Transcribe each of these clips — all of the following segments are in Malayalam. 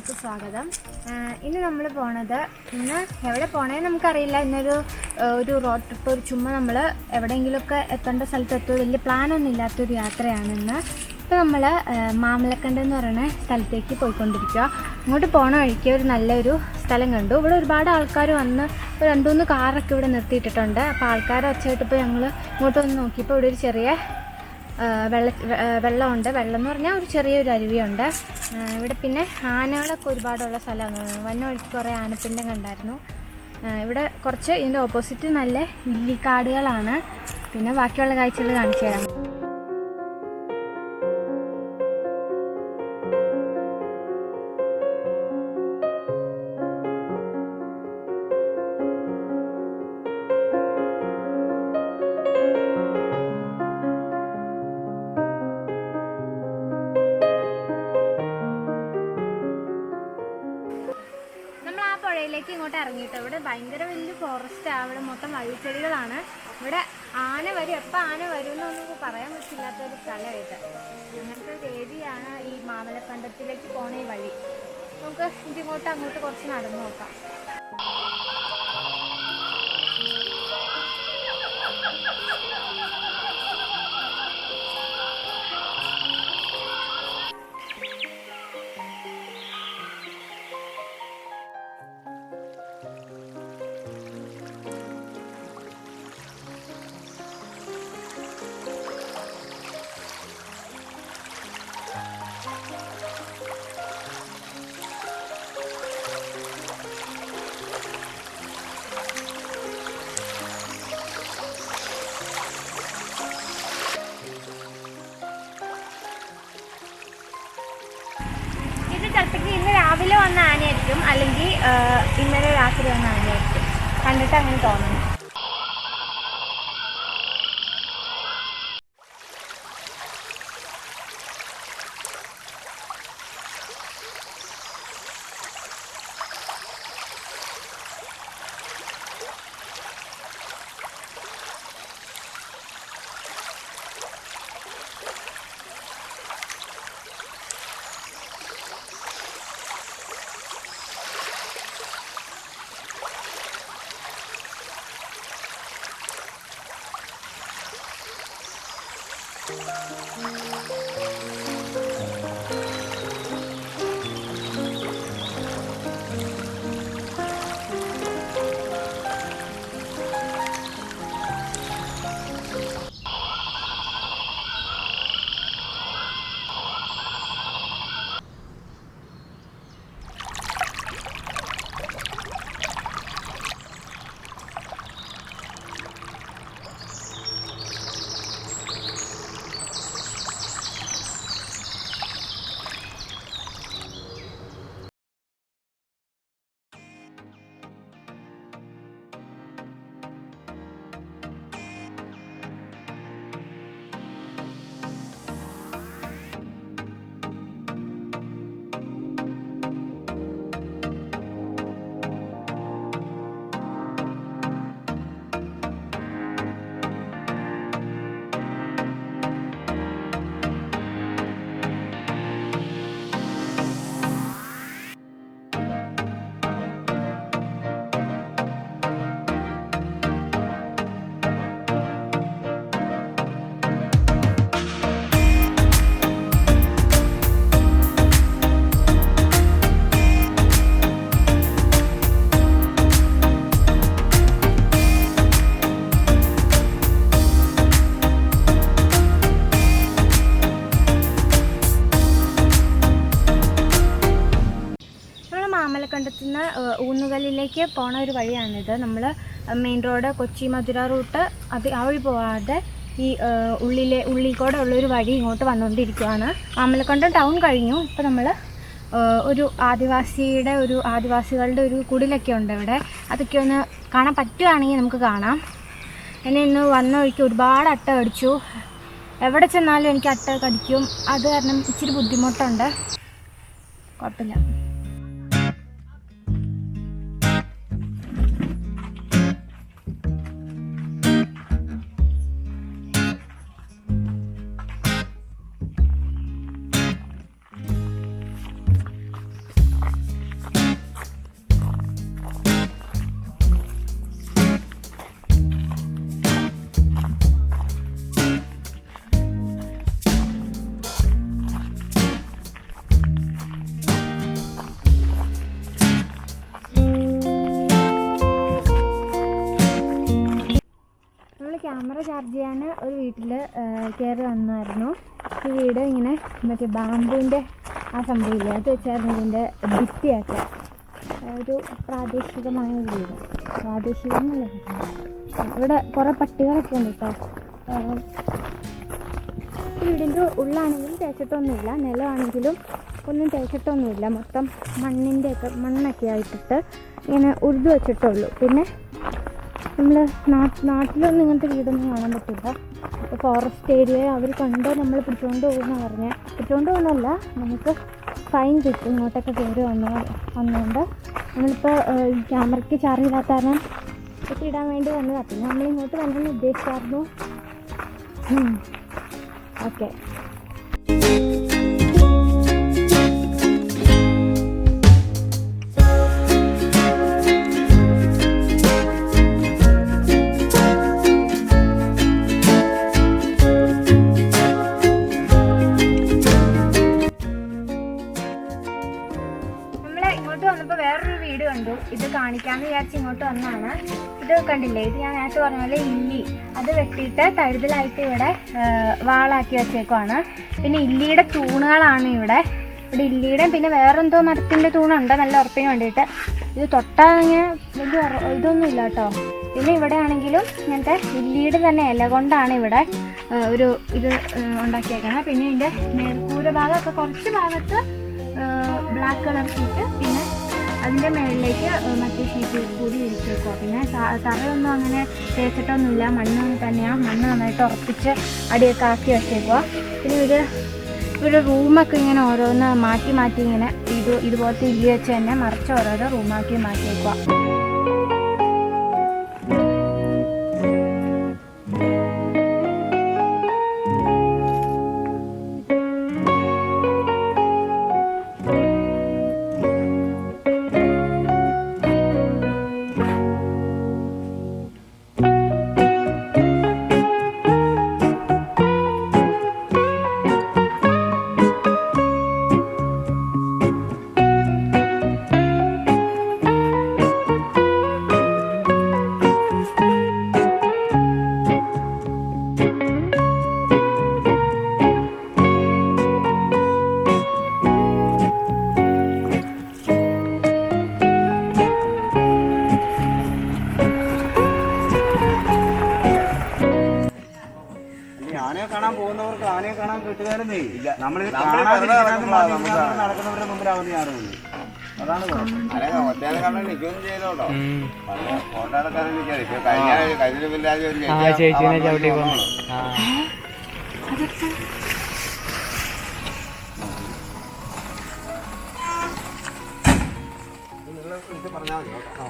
എല്ലാവർക്കും സ്വാഗതം. ഇന്ന് നമ്മൾ പോണത് ഇന്ന് എവിടെ പോണേന്ന് നമുക്കറിയില്ല. ഇന്നൊരു ഒരു റോഡ് ട്രിപ്പ് ഒരു ചുമ്മാ നമ്മൾ എവിടെയെങ്കിലുമൊക്കെ എത്തേണ്ട സ്ഥലത്ത് എത്തുക വലിയ പ്ലാനൊന്നും ഇല്ലാത്തൊരു യാത്രയാണ് ഇന്ന്. ഇപ്പോൾ നമ്മൾ മാമലക്കണ്ട് എന്ന് പറയുന്ന സ്ഥലത്തേക്ക് പോയിക്കൊണ്ടിരിക്കുക അങ്ങോട്ട് പോണ വഴിക്ക് ഒരു നല്ലൊരു സ്ഥലം കണ്ടു. ഇവിടെ ഒരുപാട് ആൾക്കാർ വന്ന് രണ്ടു മൂന്ന് കാറൊക്കെ ഇവിടെ നിർത്തിയിട്ടിട്ടുണ്ട്. അപ്പോൾ ആൾക്കാരെ ഒച്ചയായിട്ടിപ്പോൾ ഞങ്ങൾ ഇങ്ങോട്ട് വന്ന് നോക്കിയപ്പോൾ ഇവിടെ ഒരു ചെറിയ വെള്ള വെള്ളമുണ്ട്. വെള്ളം എന്ന് പറഞ്ഞാൽ ഒരു ചെറിയൊരു അരുവിയുണ്ട്. ഇവിടെ പിന്നെ ആനകളൊക്കെ ഒരുപാടുള്ള സ്ഥലമാണ് വന്ന വഴിക്ക് കുറേ ആനപ്പിണ്ടം കണ്ടായിരുന്നു. ഇവിടെ കുറച്ച് ഇതിന്റെ ഓപ്പോസിറ്റ് നല്ല ഇല്ലിക്കാടുകളാണ് പിന്നെ ബാക്കിയുള്ള കാഴ്ചകൾ കാണിച്ചു തരാം. പുഴയിലേക്ക് ഇറങ്ങിയിട്ടോ ഇവിടെ ഭയങ്കര വലിയ ഫോറസ്റ്റ് ഇവിടെ മൊത്തം വഴിച്ചെടികളാണ്. ഇവിടെ ആന വരും. എപ്പോൾ ആന വരും എന്നൊന്നും പറയാൻ പറ്റില്ലാത്ത ഒരു സ്ഥലമായിട്ട്. അങ്ങനത്തെ ഏരിയയാണ് ഈ മാമലക്കണ്ടത്തിലേക്ക് പോണ ഈ വഴി. നമുക്ക് ഇതിങ്ങോട്ട് അങ്ങോട്ട് കുറച്ച് നടന്നു നോക്കാം. ഇന്നലെ രാത്രി വന്നാണ് കണ്ടിട്ട് അങ്ങനെ തോന്നുന്നു. മാമലക്കണ്ടത്തു ഊന്നുകല്ലിലേക്ക് പോണ ഒരു വഴിയാണിത്. നമ്മൾ main road Kochi Madurai route അത് ആ വഴി പോവാതെ ഈ ഉള്ളിലെ ഉള്ളിൽ കൂടെ ഉള്ളൊരു വഴി ഇങ്ങോട്ട് വന്നുകൊണ്ടിരിക്കുകയാണ് ആമലക്കൊണ്ട ടൗൺ കഴിഞ്ഞു. ഇപ്പോൾ നമ്മൾ ഒരു ആദിവാസിയുടെ ഒരു ആദിവാസികളുടെ ഒരു കുടിലൊക്കെ ഉണ്ട് ഇവിടെ. അതൊക്കെ ഒന്ന് കാണാൻ പറ്റുകയാണെങ്കിൽ നമുക്ക് കാണാം. എന്നെ ഇന്ന് വന്ന വഴിക്ക് ഒരുപാട് അട്ട കടിച്ചു. എവിടെ ചെന്നാലും എനിക്ക് അട്ട കടിക്കും. അത് കാരണം ഇച്ചിരി ബുദ്ധിമുട്ടുണ്ട്. കുഴപ്പമില്ല. ക്യാമറ ചാർജ് ചെയ്യാൻ ഒരു വീട്ടിൽ കയറി വന്നായിരുന്നു. ഈ വീട് ഇങ്ങനെ മറ്റേ ബാമ്പുവിന്റെ ആ സംഭവമില്ല? അത് വെച്ചായിരുന്നു ഇതിന്റെ ഭിത്തിയൊക്കെ ഒരു പ്രാദേശികമായ ഒരു വീട്. പ്രാദേശികമല്ല ഇവിടെ കുറേ പട്ടികളൊക്കെ ഉണ്ട് കേട്ടോ വീടിന്റെ ഉള്ളാണെങ്കിലും തേച്ചിട്ടൊന്നുമില്ല. നിലമാണെങ്കിലും ഒന്നും തേച്ചിട്ടൊന്നുമില്ല. മൊത്തം മണ്ണിന്റെ ഒക്കെ മണ്ണൊക്കെ ആയിട്ടിട്ട് ഇങ്ങനെ ഉറുതു വെച്ചിട്ടുള്ളൂ പിന്നെ നമ്മൾ നാട്ടിലൊന്നും ഇങ്ങനത്തെ വീടൊന്നും കാണാൻ പറ്റില്ല. ഇപ്പോൾ ഫോറസ്റ്റ് ഏരിയ അവർ കണ്ട് നമ്മൾ പിടിച്ചുകൊണ്ട് പോകുന്ന പറഞ്ഞാൽ പിടിച്ചുകൊണ്ട് പോകുന്നതല്ല നമുക്ക് ഫൈൻ കിട്ടും. ഇങ്ങോട്ടൊക്കെ കയറി വന്ന വന്നുകൊണ്ട് നമ്മളിപ്പോൾ ക്യാമറയ്ക്ക് ചാർജ് ഇല്ലാത്ത കാരണം ഇടാൻ വേണ്ടി വന്നതാണ് പിന്നെ നമ്മൾ ഇങ്ങോട്ട് വരണമെന്ന് ഉദ്ദേശിച്ചായിരുന്നു. ഓക്കെ. കണ്ടില്ലേ ഇത് ഞാൻ നേരത്തെ പറഞ്ഞ പോലെ ഇല്ലി. അത് വെട്ടിയിട്ട് തഴുതലായിട്ട് ഇവിടെ വാളാക്കി വെച്ചേക്കുവാണ്. പിന്നെ ഇല്ലിയുടെ തൂണുകളാണ് ഇവിടെ. ഇവിടെ ഇല്ലിയുടെ പിന്നെ വേറെന്തോ മരത്തിന്റെ തൂണുണ്ട്. നല്ല ഉറപ്പിന് വേണ്ടിയിട്ട്. ഇത് തൊട്ടാൽ ഇങ്ങനെ വലിയ ഉറ- ഇതൊന്നും ഇല്ല കേട്ടോ. പിന്നെ ഇവിടെ ആണെങ്കിലും ഇങ്ങനത്തെ ഇല്ലിയുടെ തന്നെ ഇല കൊണ്ടാണ് ഇവിടെ ഒരു ഇത് ഉണ്ടാക്കിയേക്കുന്നത്. പിന്നെ ഇതിന്റെ മേൽക്കൂര ഭാഗമൊക്കെ കുറച്ച് ഭാഗത്ത് ബ്ലാക്ക് കളർ ഷീറ്റ് പിന്നെ അതിന്റെ മേളിലേക്ക് മറ്റേ ഷീറ്റ് കൂടി ഇരിച്ചേക്കുക പിന്നെ തറയൊന്നും അങ്ങനെ തേച്ചിട്ടൊന്നുമില്ല. മണ്ണ് തന്നെയാണ് മണ്ണ് നന്നായിട്ട് ഉറപ്പിച്ച് അടിയൊക്കെ ആക്കി വെച്ചേക്കുക പിന്നെ ഒരു ഒരു റൂമൊക്കെ ഇങ്ങനെ ഓരോന്ന് മാറ്റി മാറ്റി ഇങ്ങനെ ഇത് ഇതുപോലത്തെ ഇല്ലി വെച്ച് തന്നെ മറിച്ച് ഓരോരോ റൂമാക്കി മാറ്റിയേക്കുക ഇപ്പൊ കഴിഞ്ഞ കഴിഞ്ഞ പില്ലാതെ ഒരു ആ ചേച്ചീനെ ചവിട്ടി കൊന്നു. ആ. പറഞ്ഞാൽ മതി. കേട്ടോ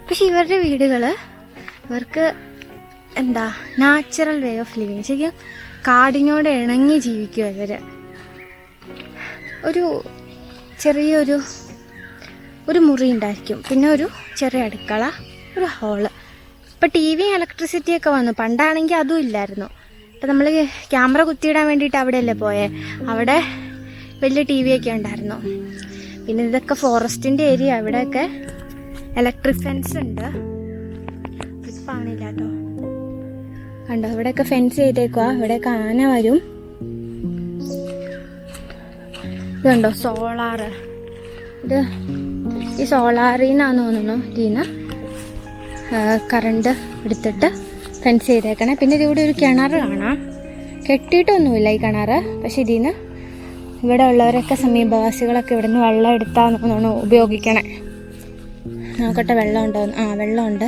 പക്ഷെ ഇവരുടെ വീടുകൾ ഇവർക്ക് എന്താ നാച്ചുറൽ വേ ഓഫ് ലിവിങ് ശരിക്കും കാടിനോട് ഇണങ്ങി ജീവിക്കുക ഇവർ ഒരു ചെറിയൊരു ഒരു മുറി ഉണ്ടായിരിക്കും. പിന്നെ ഒരു ചെറിയ അടുക്കള ഒരു ഹോൾ ഇപ്പം ടി വി ഇലക്ട്രിസിറ്റി ഒക്കെ വന്നു. പണ്ടാണെങ്കിൽ അതും ഇല്ലായിരുന്നു. ഇപ്പം നമ്മൾ ക്യാമറ കുത്തിയിടാൻ വേണ്ടിയിട്ട് അവിടെയല്ലേ പോയേ? അവിടെ വലിയ ടി വി ഒക്കെ ഉണ്ടായിരുന്നു. പിന്നെ ഇതൊക്കെ ഫോറസ്റ്റിന്റെ ഏരിയ ഇവിടെയൊക്കെ ഇലക്ട്രിക് ഫെൻസ് ഉണ്ട്. കാണില്ല കേട്ടോ. കണ്ടോ ഇവിടെയൊക്കെ ഫെൻസ് ചെയ്തേക്കുക ഇവിടെയൊക്കെ ആന വരും. ഇതുണ്ടോ സോളാറ് ഇത് ഈ സോളാറിൽ നിന്നാന്ന് തോന്നുന്നു ഇതിന്ന് കറണ്ട് എടുത്തിട്ട് ഫെൻസ് ചെയ്തേക്കണേ. പിന്നെ ഇതിവിടെ ഒരു കിണർ കാണാം. കെട്ടിയിട്ടൊന്നുമില്ല ഈ കിണർ പക്ഷെ നിന്ന് ഇവിടെ ഉള്ളവരൊക്കെ സമീപവാസികളൊക്കെ ഇവിടുന്ന് വെള്ളം തോന്നുന്നു ഉപയോഗിക്കണേ. നോക്കട്ടെ വെള്ളം ഉണ്ടോ ആ വെള്ളമുണ്ട്.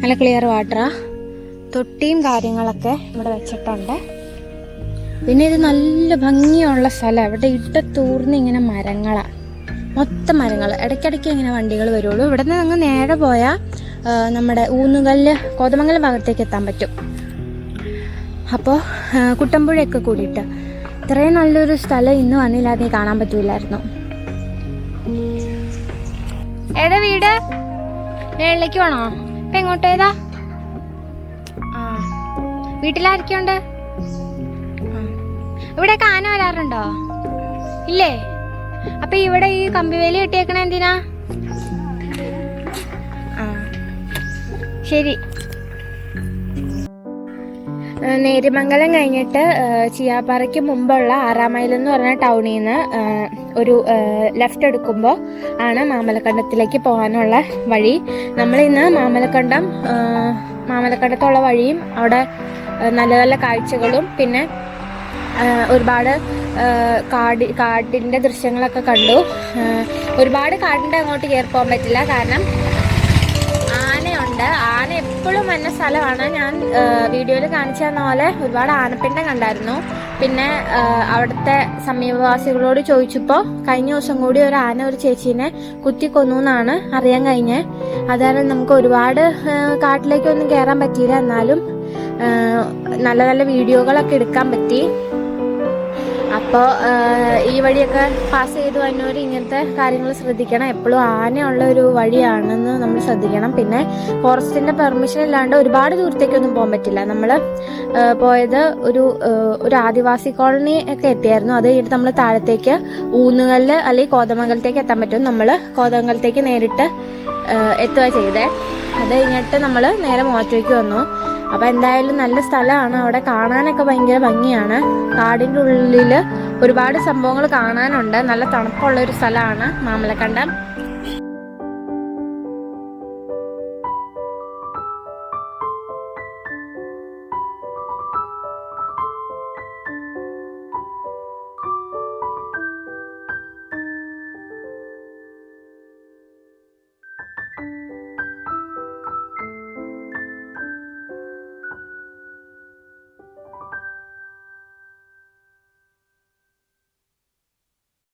നല്ല ക്ലിയർ വാട്ടറാ തൊട്ടിയും കാര്യങ്ങളൊക്കെ ഇവിടെ വെച്ചിട്ടുണ്ട്. പിന്നെ ഇത് നല്ല ഭംഗിയുള്ള സ്ഥലം. ഇവിടെ ഇട്ടത്തൂർന്ന് ഇങ്ങനെ മരങ്ങളാണ് മൊത്തം മരങ്ങൾ ഇടയ്ക്കിടയ്ക്ക് ഇങ്ങനെ വണ്ടികൾ വരുള്ളൂ. ഇവിടെ നിന്ന് അങ്ങ് നേരെ പോയാൽ നമ്മുടെ ഊന്നുകല്ല് കോതമംഗലം ഭാഗത്തേക്ക് എത്താൻ പറ്റും. അപ്പോൾ കുട്ടമ്പുഴയൊക്കെ കൂടിയിട്ട് ഇത്രയും നല്ലൊരു സ്ഥലം ഇന്ന് വന്നില്ലാതെ കാണാൻ പറ്റൂലായിരുന്നു. ഏതാ വീട്? മേളിലേക്ക് വേണോ ഇപ്പൊ എങ്ങോട്ടേതാ ആ വീട്ടിലാരൊക്കെയുണ്ട് ഇവിടെ കാന വരാറുണ്ടോ? ഇല്ലേ? അപ്പൊ ഇവിടെ ഈ കമ്പിവേലി കെട്ടിയേക്കണ എന്തിനാ? ശരി. നേരിമംഗലം കഴിഞ്ഞിട്ട് ചിയാപ്പാറയ്ക്ക് മുമ്പുള്ള ആറാം മൈൽ എന്ന് പറഞ്ഞ ടൗണിൽ നിന്ന് ഒരു ലെഫ്റ്റ് എടുക്കുമ്പോൾ ആണ് മാമലക്കണ്ടത്തിലേക്ക് പോകാനുള്ള വഴി. നമ്മൾ ഇന്ന് മാമലക്കണ്ടം മാമലക്കണ്ടത്തുള്ള വഴിയും അവിടെ നല്ല നല്ല കാഴ്ചകളും പിന്നെ ഒരുപാട് കാടി കാട് കാടിന്റെ ദൃശ്യങ്ങളൊക്കെ കണ്ടു. ഒരുപാട് കാടിന്റെ അങ്ങോട്ട് കയറി പോകാൻ പറ്റില്ല. കാരണം ആനയുണ്ട് ആന എപ്പോഴും വന്ന സ്ഥലമാണ്. ഞാൻ വീഡിയോയിൽ കാണിച്ചു തന്ന പോലെ ഒരുപാട് ആനപ്പിണ്ടം കണ്ടായിരുന്നു. പിന്നെ അവിടുത്തെ സമീപവാസികളോട് ചോദിച്ചപ്പോൾ കഴിഞ്ഞ ദിവസം കൂടി ഒരു ആന ഒരു ചേച്ചീനെ കുത്തിക്കൊന്നു എന്നാണ് അറിയാൻ കഴിഞ്ഞത്. അതായത് നമുക്ക് ഒരുപാട് കാട്ടിലേക്കൊന്നും കയറാൻ പറ്റിയില്ല. എന്നാലും നല്ല നല്ല വീഡിയോകളൊക്കെ എടുക്കാൻ പറ്റി. അപ്പോൾ ഈ വഴിയൊക്കെ പാസ് ചെയ്ത് വന്നവർ ഇങ്ങനത്തെ കാര്യങ്ങൾ ശ്രദ്ധിക്കണം. എപ്പോഴും ആനയുള്ള ഒരു വഴിയാണെന്ന് നമ്മൾ ശ്രദ്ധിക്കണം. പിന്നെ ഫോറസ്റ്റിന്റെ പെർമിഷൻ ഇല്ലാണ്ട് ഒരുപാട് ദൂരത്തേക്കൊന്നും പോകാൻ പറ്റില്ല. നമ്മൾ പോയത് ഒരു ഒരു ആദിവാസി കോളനി ഒക്കെ എത്തിയായിരുന്നു. അത് കഴിഞ്ഞിട്ട് നമ്മൾ താഴത്തേക്ക് ഊന്നുകല്ല് അല്ലെങ്കിൽ കോതമംഗലത്തേക്ക് എത്താൻ പറ്റും. നമ്മൾ കോതമംഗലത്തേക്ക് നേരിട്ട് എത്തുക ചെയ്തേ. അത് കഴിഞ്ഞിട്ട് നമ്മൾ നേരെ മോറ്റോയ്ക്ക് വന്നു. അപ്പം എന്തായാലും നല്ല സ്ഥലമാണ്. അവിടെ കാണാനൊക്കെ ഭയങ്കര ഭംഗിയാണ്. കാടിന്റെ ഉള്ളിൽ ഒരുപാട് സംഭവങ്ങൾ കാണാനുണ്ട്. നല്ല തണുപ്പുള്ള ഒരു സ്ഥലമാണ് മാമലക്കണ്ടം.